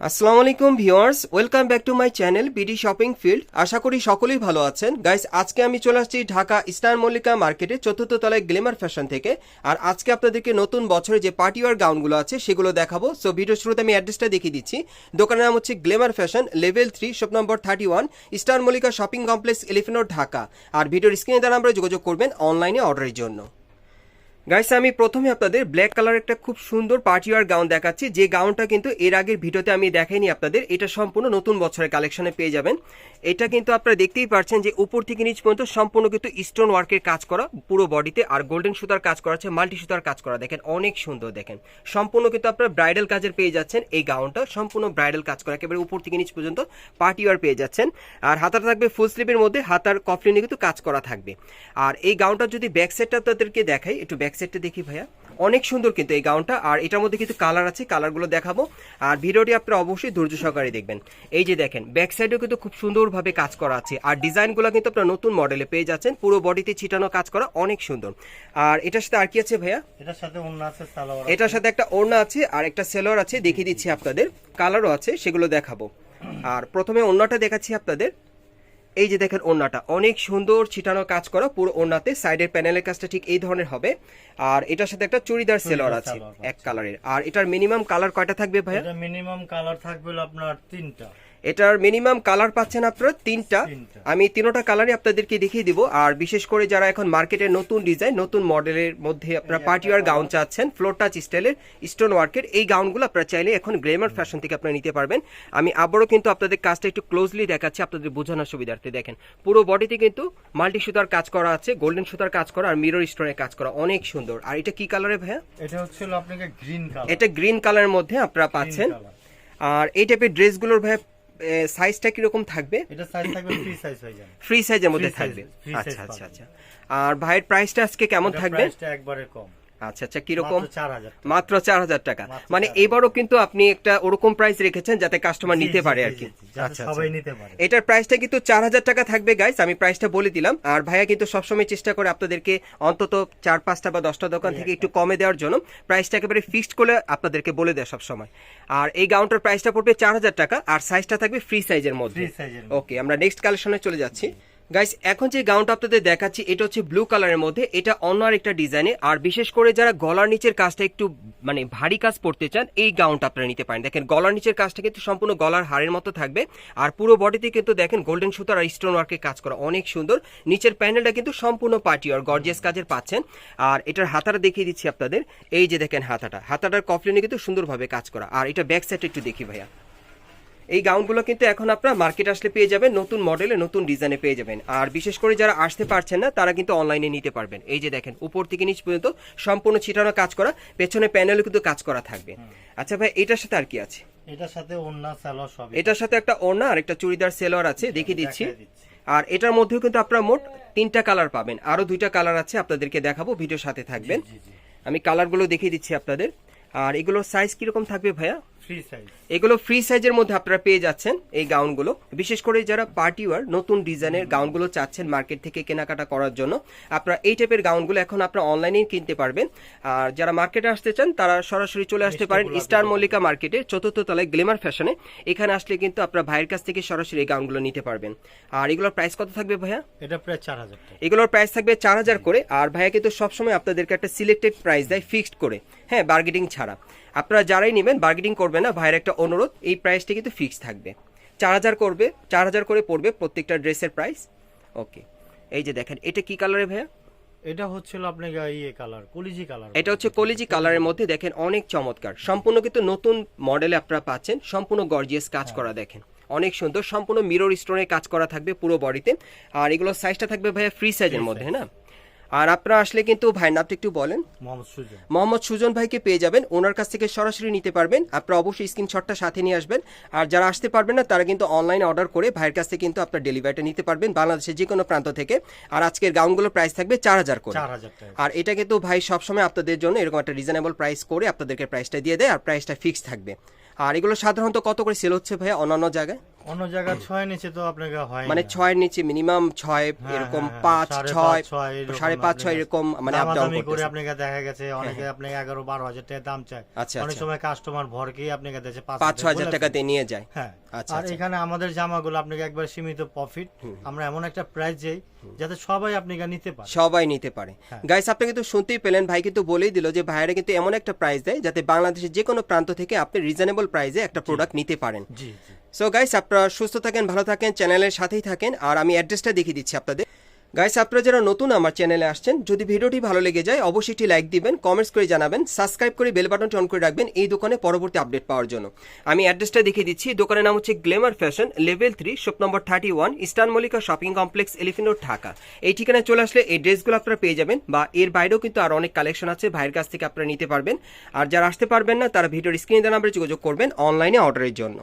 আসসালামু আলাইকুম viewers, welcome back to my channel BD shopping field. আশা করি সকলেই ভালো আছেন। গাইস, আজকে আমি চলে আসছি ঢাকা স্টার মল্লিকা মার্কেটে চতুর্থ তলায় গ্লেমার ফ্যাশন থেকে। আর আজকে আপনাদেরকে নতুন বছরে যে পার্টি ওয়ার গাউনগুলো আছে, সেগুলো দেখাবো। সো ভিডিও শুরুতে আমি অ্যাড্রেসটা দেখিয়ে দিচ্ছি। দোকানের নাম হচ্ছে glamour fashion, level three, shop number thirty one star Mallika shopping complex elephant road Dhaka. আর ভিডিওর স্ক্রিনে দ্বারা আমরা যোগাযোগ করবেন অনলাইনে অর্ডারের জন্য। গাইস আমি প্রথমে আপনাদের ব্ল্যাক কালার একটা খুব সুন্দর পার্টি ওয়ার গাউন দেখাচ্ছি। যে গাউনটা কিন্তু এর আগের ভিডিওতে আমি দেখাইনি আপনাদের। এটা সম্পূর্ণ নতুন বছরের কালেকশনে পেয়ে যাবেন। এটা কিন্তু আপনারা দেখতেই পাচ্ছেন যে উপর থেকে নিচ পর্যন্ত সম্পূর্ণ কিন্তু স্টোন ওয়ার্কের কাজ করা। পুরো বডিতে আর গোল্ডেন সুতার কাজ করা আছে মাল্টি সুতার কাজ করা। দেখেন, অনেক সুন্দর দেখেন। সম্পূর্ণ কিন্তু আপনারা ব্রাইডাল কাজের পেয়ে যাচ্ছেন। এই গাউনটা সম্পূর্ণ ব্রাইডাল কাজ করা। একেবারে উপর থেকে নিচ পর্যন্ত পার্টি ওয়ার পেয়ে যাচ্ছেন। আর হাতাটা থাকবে ফুল স্লিভের মধ্যে। হাতার কফলিনে কিন্তু কাজ করা থাকবে। আর এই গাউনটা যদি ব্যাক সাইডটা আপনাদেরকে দেখাই, একটু ব্যাক সাইডটা দেখি ভাইয়া। অনেক সুন্দর কিন্তু এই গাউনটা আর এটার মধ্যে কিন্তু কালার আছে কালারগুলো দেখাবো। আর ভিডিওটি আপনারা অবশ্যই ধৈর্য সহকারে দেখবেন। এই যে দেখেন ব্যাক সাইডেও কিন্তু খুব সুন্দরভাবে কাজ করা আছে। আর ডিজাইনগুলো কিন্তু আপনারা নতুন মডেলে পেয়ে যাচ্ছেন। পুরো বডিতে ছিটানো কাজ করা অনেক সুন্দর। আর এটার সাথে আর কি আছে ভাইয়া? এটার সাথে অন্য আছে সালোয়ার এটার সাথে একটা ওড়না আছে আর একটা সেলোয়ার আছে দেখিয়ে দিচ্ছি আপনাদের। কালারও আছে সেগুলো দেখাবো। আর প্রথমে ওড়নাটা দেখাচ্ছি আপনাদের। এই যে দেখেন ওড়নাটা অনেক সুন্দর ছিটানো কাজ করা পুরো ওড়নাতে। সাইডের প্যানেলের কাজটা ঠিক এই ধরনের হবে। আর এটার সাথে একটা চুড়িদার সেলর আছে এক কালারের। আর এটার মিনিমাম কালার কয়টা থাকবে ভাইয়া? মিনিমাম কালার থাকবে আপনার তিনটা। এটার মিনিমাম কালার পাচ্ছেন আপনারা তিনটা। আমি তিনোটা কালারই আপনাদেরকে দেখিয়ে দিব। আর বিশেষ করে যারা এখন মার্কেটের নতুন ডিজাইন নতুন মডেলের মধ্যে আপনারা পার্টি ওয়ার গাউন চাচ্ছেন ফ্লোর টাচ স্টাইলের স্টোন ওয়ার্কের এই গাউনগুলো আপনারা চাইলে এখন গ্লেমার ফ্যাশন থেকে আপনারা নিতে পারবেন। আমি আবারও কিন্তু আপনাদের কাজটা একটু ক্লোজলি দেখাচ্ছি আপনাদের বোঝানোর সুবিধার্থে। দেখেন পুরো বডিতে কিন্তু মাল্টি সুতার কাজ করা আছে গোল্ডেন সুতার কাজ করা আর মিরর স্টোনের কাজ করা। অনেক সুন্দর। আর এটা কি কালারে ভাইয়া? এটা হচ্ছে আপনাকে গ্রিন কালার এটা গ্রিন কালারের মধ্যে আপনারা পাচ্ছেন। আর এই টাইপের ড্রেসগুলোর ভাইয়া সাইজটা কীরকম থাকবে? এটা সাইজ থাকবে ফ্রি সাইজ হয়ে যাবে। ফ্রি সাইজের মধ্যে থাকবে। আচ্ছা আচ্ছা আচ্ছা। আর ভাইয়ের প্রাইসটা আজকে কেমন থাকবে? প্রাইসটা একবারে কম। আচ্ছা আচ্ছা কীরকম? মাত্র চার হাজার টাকা। মানে এবারও কিন্তু আপনি একটা ওরকম প্রাইস রেখেছেন যাতে কাস্টমার নিতে পারে আর কি। আচ্ছা আচ্ছা। এটার প্রাইসটা কিন্তু চার হাজার টাকা থাকবে গাইস আমি প্রাইসটা বলে দিলাম। আর ভাইয়া কিন্তু সবসময় চেষ্টা করে আপনাদেরকে অন্তত চার পাঁচটা বা দশটা দোকান থেকে একটু কমে দেওয়ার জন্য প্রাইসটা একেবারে ফিক্সড করে আপনাদেরকে বলে দেয় সবসময়। আর এই গাউনটার প্রাইসটা পড়বে চার হাজার টাকা। আর সাইজটা থাকবে ফ্রি সাইজের মধ্যে। ওকে আমরা নেক্সট কালেকশনে চলে যাচ্ছি। গাইস এখন যে গাউনটা আপনাদের দেখাচ্ছি, এটা হচ্ছে ব্লু কালারের মধ্যে। এটা অন্য আরেকটা ডিজাইনে আর বিশেষ করে যারা গলার নিচের কাজটা একটু মানে ভারী কাজ পড়তে চান, এই গাউনটা আপনারা নিতে পারেন। দেখেন, গলার নিচের কাজটা কিন্তু সম্পূর্ণ গলার হাড়ের মতো থাকবে। আর পুরো বডিতে কিন্তু দেখেন গোল্ডেন সুতার আর স্টোন ওয়ার্কের কাজ করা অনেক সুন্দর। নিচের প্যানেলটা কিন্তু সম্পূর্ণ পার্টি আর গর্জিয়াস কাজের পাচ্ছেন। আর এটার হাতাটা দেখিয়ে দিচ্ছি আপনাদের। এই যে দেখেন হাতাটা। হাতাটার কফলিনে কিন্তু সুন্দরভাবে কাজ করা। আর এটা ব্যাক সাইড একটু দেখি ভাইয়া। এই গাউনগুলো কিন্তু এখন আপনারা মার্কেট আসলে পেয়ে যাবেন নতুন মডেলে নতুন ডিজাইনে পেয়ে যাবেন। আর বিশেষ করে যারা আসতে পারছেন না তারা কিন্তু অনলাইনে নিতে পারবেন। এই যে দেখেন উপর থেকে নিচ পর্যন্ত সম্পূর্ণ ছিটানো কাজ করা পেছনে প্যানেলে কিন্তু কাজ করা থাকবে। আচ্ছা ভাই এটার সাথে আর কি আছে? এটার সাথে অন্য সালোয়ার সব এটার সাথে একটা ওড়না আর একটা চুড়িদার সেলোয়ার আছে দেখিয়ে দিচ্ছি। আর এটার মধ্যেও কিন্তু আপনারা মোট তিনটা কালার পাবেন। আরও দুইটা কালার আছে আপনাদেরকে দেখাবো ভিডিওর সাথে থাকবেন। আমি কালারগুলো দেখিয়ে দিচ্ছি আপনাদের। আর এগুলোর সাইজ কীরকম থাকবে ভাইয়া? ফ্রি সাইজ এগুলো ফ্রি সাইজের মধ্যে আপনারা পেয়ে যাচ্ছেন এই গাউনগুলো। বিশেষ করে যারা পার্টি ওয়ার নতুন ডিজাইনের গাউনগুলো চাচ্ছেন মার্কেট থেকে কেনাকাটা করার জন্য আপনারা এই টাইপের গাউনগুলো এখন আপনারা অনলাইনেই কিনতে পারবেন। আর যারা মার্কেটে আসতে চান তারা সরাসরি চলে আসতে পারেন স্টার মল্লিকা মার্কেটে চতুর্থ তলায় গ্লেমার ফ্যাশনে এখানে আসলে কিন্তু আপনারা ভাইয়ের কাছ থেকে সরাসরি এই গাউনগুলো নিতে পারবেন। আর এগুলোর প্রাইস কত থাকবে ভাইয়া? এটা প্রায় 4000 টাকা। এগুলোর প্রাইস থাকবে চার হাজার করে। আর ভাইয়া কিন্তু সবসময় আপনাদেরকে একটা সিলেক্টেড প্রাইস দেয় ফিক্সড করে। হ্যাঁ বার্গেটিং ছাড়া। আপনারা যারাই নেবেন বার্গেটিং করবে না ভাইয়ের একটা অনুরোধ এই প্রাইসটা কিন্তু ফিক্সড থাকবে। চার হাজার করবে চার হাজার করে পড়বে প্রত্যেকটা ড্রেসের প্রাইস ওকে এই যে দেখেন এটা কি কালারে ভাইয়া? এটা হচ্ছিল আপনার ইয়ে কালার কলিজি কালার এটা হচ্ছে কলিজি কালারের মধ্যে দেখেন অনেক চমৎকার। সম্পূর্ণ কিন্তু নতুন মডেলে আপনারা পাচ্ছেন সম্পূর্ণ গর্জিয়াস কাজ করা দেখেন। অনেক সুন্দর সম্পূর্ণ মিরর স্টোনের কাজ করা থাকবে পুরো বডিতে আর এগুলো সাইজটা থাকবে ভাইয়া ফ্রি সাইজের মধ্যে না? আর আপনারা আসলে কিন্তু ভাই নামটা একটু বলেন। মোহাম্মদ সুজন। মোহাম্মদ সুজন ভাইকে পেয়ে যাবেন ওনার কাছ থেকে সরাসরি নিতে পারবেন। আপনারা অবশ্যই স্ক্রিনশটটা সাথে নিয়ে আসবেন। আর যারা আসতে পারবেন না তারা কিন্তু অনলাইনে অর্ডার করে ভাইয়ের কাছ থেকে কিন্তু আপনার ডেলিভারিটা নিতে পারবেন বাংলাদেশের যে কোনো প্রান্ত থেকে। আর আজকের গাউনগুলোর প্রাইস থাকবে চার হাজার করে। 4000 টাকা। আর এটা কিন্তু ভাই সবসময় আপনাদের জন্য এরকম একটা রিজনেবল প্রাইস করে আপনাদেরকে প্রাইসটা দিয়ে দেয় আর প্রাইসটা ফিক্স থাকবে। আর এগুলো সাধারণত কত করে সেল হচ্ছে ভাইয়া অন্যান্য জায়গায়? অন্য জায়গায় ছয় নিচে তো আপনাকে হয় মানে। ছয়ের নিচে মিনিমাম ছয় হ্যাঁ, এরকম হ্যাঁ, হ্যাঁ, পাঁচ ছয় পাঁচ, ছয় এরকম সাড়ে পাঁচ ছয় এরকম মানে আপ ডাউন দামাদামি করে আপনাকে দেখা গেছে অনেকে আপনাকে এগারো বারো হাজার টাকা দাম চায়। আচ্ছা, অনেক আচ্ছা। সময় কাস্টমার ভরকেই আপনাকে দেশে পাঁচ পাঁচ ছ হাজার বলে টাকা দিয়ে নিয়ে যায়। হ্যাঁ আচ্ছা, আর আচ্ছা। এখানে আমাদের জামাগুলো আপনাকে একবার সীমিত প্রফিট আমরা এমন একটা প্রাইস যাই যাতে সবাই আপনাকে নিতে পারে। সবাই নিতে পারে। হ্যাঁ। গাইস আপনি কিন্তু শুনতেই পেলেন ভাই কিন্তু বলেই দিল যে ভাইয়েরা কিন্তু এমন একটা প্রাইস দেয় যাতে বাংলাদেশের যে কোনো প্রান্ত থেকে আপনি রিজনেবল প্রাইসে একটা প্রোডাক্ট নিতে পারেন। জি। সো গাইস আপনারা সুস্থ থাকেন, ভালো থাকেন, চ্যানেলের সাথেই থাকেন, আর আমি অ্যাড্রেসটা দেখিয়ে দিচ্ছি আপনাদের। গাইস আপনারা যারা নতুন আমার চ্যানেলে আসছেন, যদি ভিডিওটি ভালো লেগে যায়, অবশ্যই একটি লাইক দিবেন কমেন্টস করে জানাবেন সাবস্ক্রাইব করে বেল বাটনটি অন করে রাখবেন এই দোকানে পরবর্তী আপডেট পাওয়ার জন্য। আমি অ্যাড্রেসটা দেখিয়ে দিচ্ছি, দোকানের নাম হচ্ছে glamour fashion level three shop number thirty one eastern Mallika shopping complex elephant road Dhaka এই ঠিকানায় চলে আসলে এই ড্রেসগুলো আপনারা পেয়ে যাবেন, বা এর বাইরেও কিন্তু আর অনেক কালেকশন আছে, ভাইয়ের কাছ থেকে আপনারা নিতে পারবেন। আর যারা আসতে পারবেন না, তারা ভিডিওর স্ক্রিনে দেওয়া নাম্বারে যোগাযোগ করবেন অনলাইনে অর্ডারের জন্য।